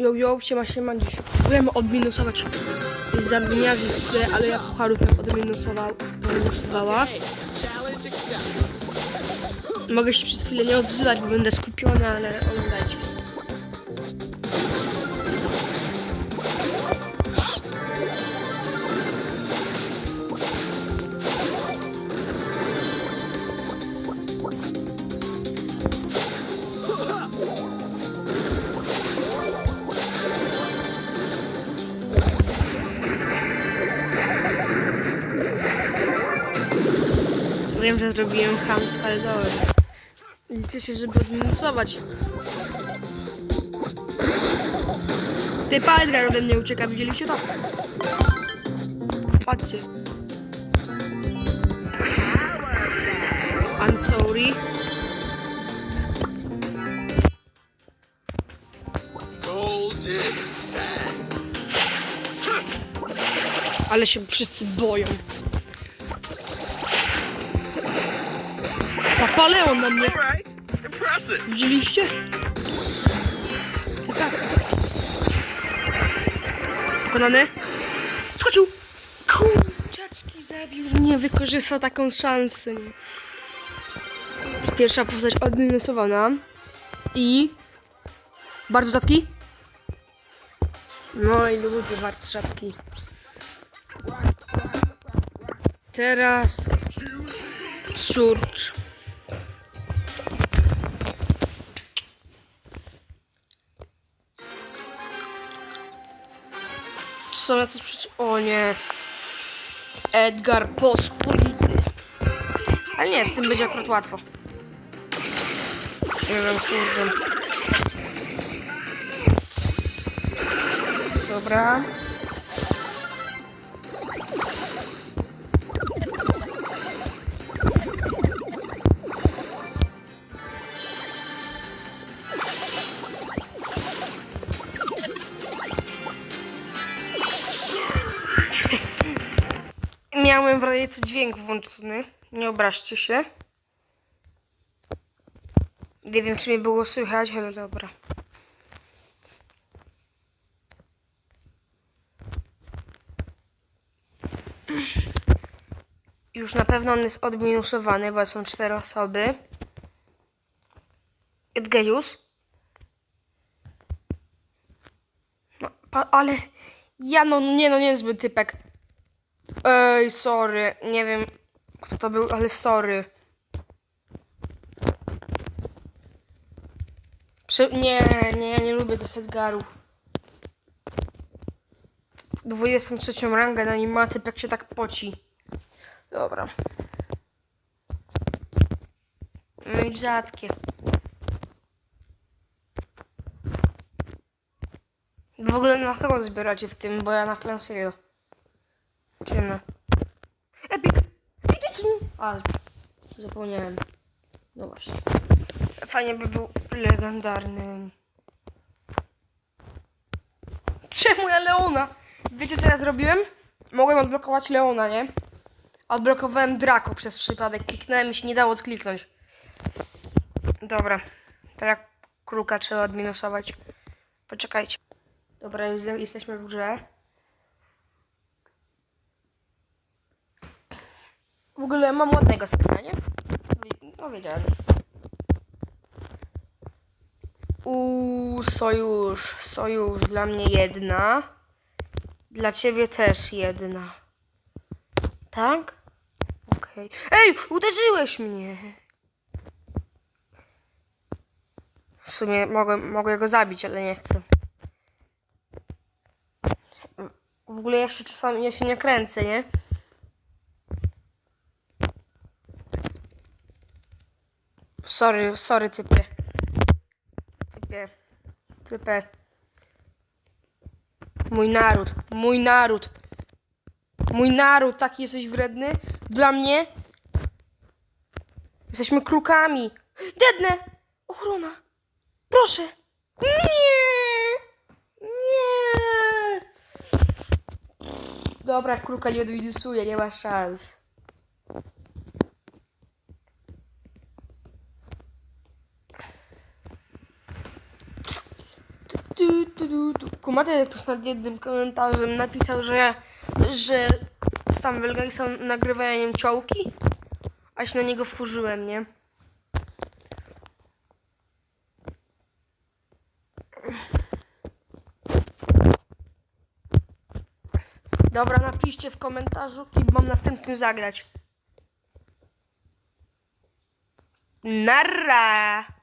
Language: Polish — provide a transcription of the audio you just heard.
Yo, yo, siema, siema, dziś próbujemy odminusować które, ale ja pucharów jak odminusował, odminusowała. Mogę się przez chwilę nie odzywać, bo będę skupiona, ale Wiem, że zrobiłem chamstwo, ale dobra. Liczę się, żeby odminusować. Ty Palgar ode mnie ucieka, widzieliście to? Patrzcie. I'm sorry. Ale się wszyscy boją. Papaleon na mnie. Widzieliście? Tak. Pokonany. Skoczył. Kurczaczki zabił. Nie wykorzystał taką szansę. Pierwsza postać odminusowana. I... Bardzo rzadki. No i lubię bardzo rzadki. Teraz... Surcz. Są jacyś przecież... O nie. Edgar Pospolity. Ale nie, z tym będzie akurat łatwo. Nie wiem, kurde. Dobra. Miałem w razie co dźwięk włączony. Nie obraźcie się. Nie wiem, czy mnie było słychać, ale dobra. Już na pewno on jest odminusowany, bo są cztery osoby. Edgejus. No, ale ja no nie, no niezły typek. Ej, sorry. Nie wiem, kto to był, ale sorry. Prze nie, nie, ja nie lubię tych Edgarów. 23 rangę na nim ma jak się tak poci. Dobra. No i rzadkie. W ogóle na kogo zbieracie w tym, bo ja na Clancy'ego. Ciemno. Epic! Ale zapomniałem. No właśnie. Fajnie by był legendarny. Czemu ja Leona? Wiecie co ja zrobiłem? Mogłem odblokować Leona, nie? Odblokowałem Draco przez przypadek. Kliknąłem i się nie dało odkliknąć. Dobra. Teraz kruka trzeba odminusować. Poczekajcie. Dobra, już jesteśmy w grze. W ogóle mam ładnego skina, nie? No wiedziałem. Uuu, sojusz. Sojusz dla mnie jedna. Dla ciebie też jedna. Tak? Okej. Ej, uderzyłeś mnie! W sumie mogę, mogę go zabić, ale nie chcę. W ogóle się czasami ja się nie kręcę, nie? Sorry, sorry typie. Typie. Typie. Mój naród, mój naród. Mój naród, taki jesteś wredny? Dla mnie? Jesteśmy krukami. Dednę! Ochrona! Proszę! Nie! Nie! Dobra, kruka nie odminusuje, nie ma szans. Jak ktoś nad jednym komentarzem napisał, że, że tam Welgari są nagrywaniem ciołki? A się na niego wkurzyłem, nie? Dobra, napiszcie w komentarzu, kim mam następnym zagrać. Narra!